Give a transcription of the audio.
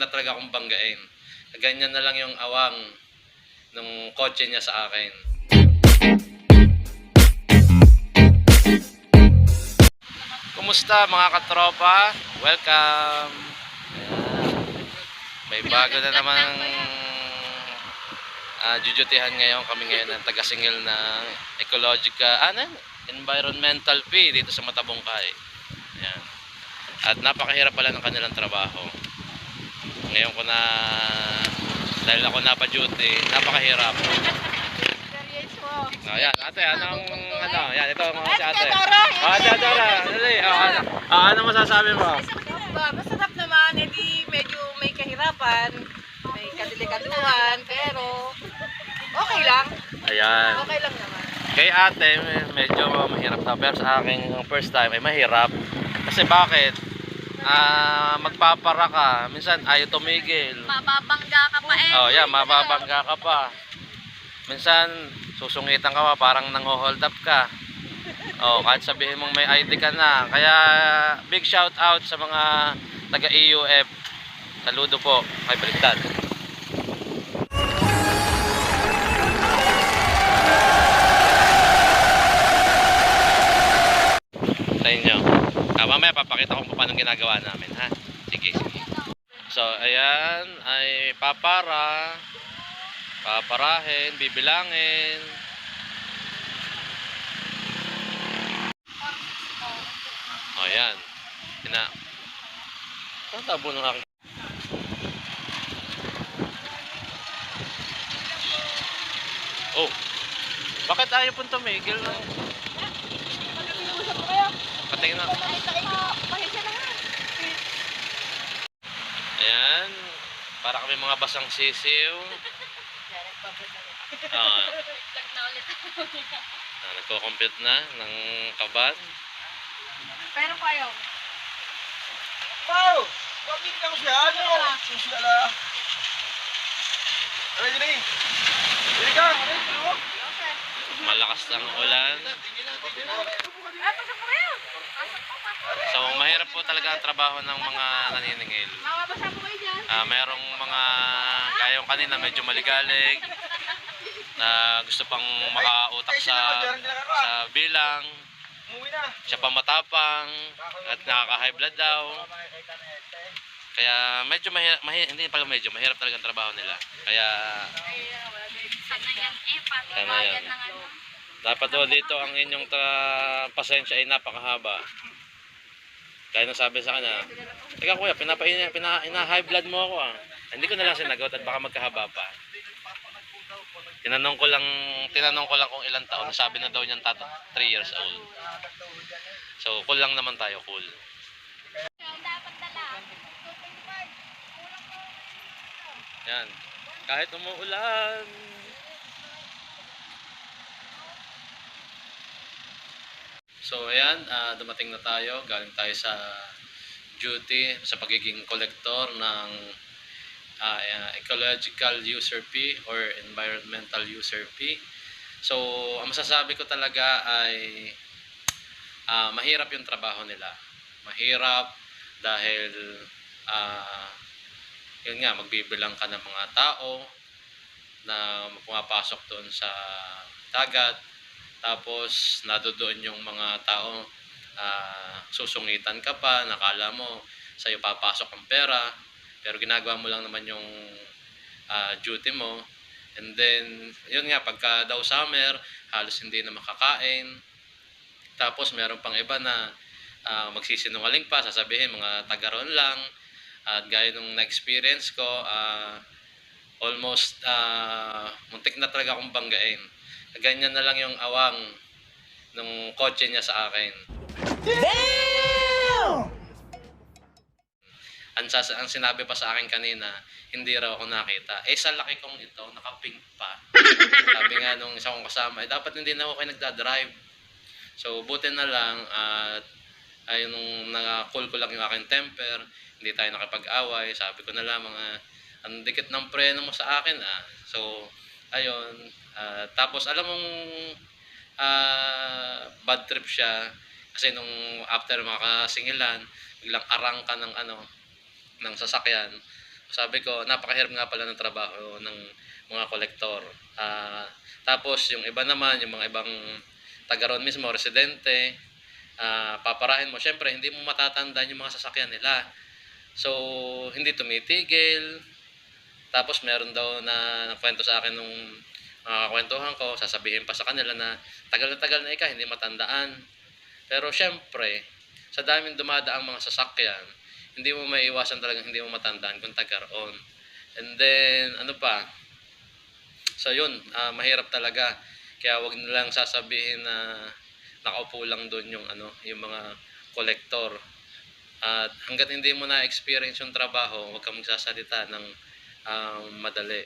na talaga akong banggain. Ganyan na lang yung awang ng kotse niya sa akin. Kumusta mga katropa? Welcome! May bago na namang uh, jujutihan ngayon kami ngayon ng taga-singil ng ecological, ano yun? environmental fee dito sa Matabungkay. Ayan. At napakahirap pala ng kanilang trabaho. Ngayon ko na, dahil ako napa-duty, napakahirap. Experience mo. Oh, yan, ate, anong, ano, yan, ito mga si ate. Oh, ate Dora, dali. Oh, ano, oh, ano masasabi mo? Masarap naman. Edi medyo may kahirapan. May kadelikaduhan. Pero okay lang. Ayan. Okay lang naman. Kay ate, me- medyo mahirap na. Pero sa akin, first time, ay mahirap. Kasi bakit? Ah, magpapara ka. Minsan, ayaw tumigil. Mababangga ka pa eh. Oh, yeah, mababangga ka pa. Minsan, susungitan ka pa, parang nang-hold up ka. Oh, kahit sabihin mong may ID ka na. Kaya, big shout out sa mga taga-EUF. Saludo po kay Brigdad. Sa inyo. Ah, mamaya papakita ko paano ginagawa namin, ha? Sige, sige. So, ayan, ay papara, paparahin, bibilangin. O, ayan. Ina. Saan tabo ng aking... Oh. Bakit ayaw pong tumigil? Patingin na. Ayan. Para kami mga basang sisiw. Ah, na ulit. ah, nagko-compute na ng kaban. Pero kayo. Pau! Bakit ka siya? Ano? Susi ala. Ready na eh. Ready ka? Malakas ang ulan. Pasok po kayo. So, mahirap po talaga ang trabaho ng mga naniningil. Ah, merong mga gayong kanina medyo maligalig na gusto pang makautak sa sa bilang siya pa matapang at nakaka-high blood daw kaya medyo mahirap mahi, hindi pala medyo mahirap talaga ang trabaho nila kaya Sana yan eh. Yan ng ano? Dapat daw dito ang inyong pasensya ay napakahaba kaya nang sabi sa kanya Teka kuya, pinapa, ina, pina, ina high blood mo ako ah. Hindi ko na lang sinagot at baka magkahaba pa. Tinanong ko lang, tinanong ko lang kung ilang taon. Sabi na daw niyang tata, 3 years old. So, cool lang naman tayo, cool. Yan. Kahit umuulan. So, ayan, ah, dumating na tayo. Galing tayo sa duty, sa pagiging collector ng ah, ecological user fee or environmental user fee. So, ang masasabi ko talaga ay ah, mahirap yung trabaho nila. Mahirap dahil ah, yun nga, magbibilang ka ng mga tao na pumapasok doon sa dagat. Tapos, nadodoon yung mga tao, ah, susungitan ka pa, nakala mo sa'yo papasok ang pera, pero ginagawa mo lang naman yung ah, duty mo. And then, yun nga, pagka daw summer, halos hindi na makakain. Tapos, meron pang iba na ah, magsisinungaling pa, sasabihin mga tagaron lang. At gaya nung na-experience ko, ah, almost ah, muntik na talaga akong banggain. Ganyan na lang yung awang ng kotse niya sa akin. Ang, sas- ang sinabi pa sa akin kanina, hindi raw ako nakita. Eh, sa laki kong ito, nakapink pa. Sabi nga nung isa kong kasama, eh, dapat hindi na ako kayo nagdadrive. So, buti na lang at ay nung naka-cool ko lang yung aking temper, hindi tayo nakipag-away. Sabi ko na lang mga ang dikit ng preno mo sa akin ah. So, ayun. Ah, tapos alam mong ah, bad trip siya kasi nung after makasingilan, biglang arang ka ng ano ng sasakyan. sabi ko, napakahirap nga pala ng trabaho ng mga kolektor. Ah, tapos yung iba naman, yung mga ibang taga ron mismo, residente, ah, paparahin mo. Siyempre, hindi mo matatandaan yung mga sasakyan nila. So, hindi tumitigil. Tapos meron daw na kwento sa akin nung mga kwentuhan ko, sasabihin pa sa kanila na tagal na tagal na ika, hindi matandaan. Pero syempre, sa daming dumadaang mga sasakyan, hindi mo maiiwasan talagang hindi mo matandaan kung taga roon. And then, ano pa, so yun, ah, mahirap talaga. Kaya wag nilang sasabihin na nakaupo lang doon yung ano, yung mga kolektor. At hanggat hindi mo na-experience yung trabaho, huwag kang magsasalita ng um, madali.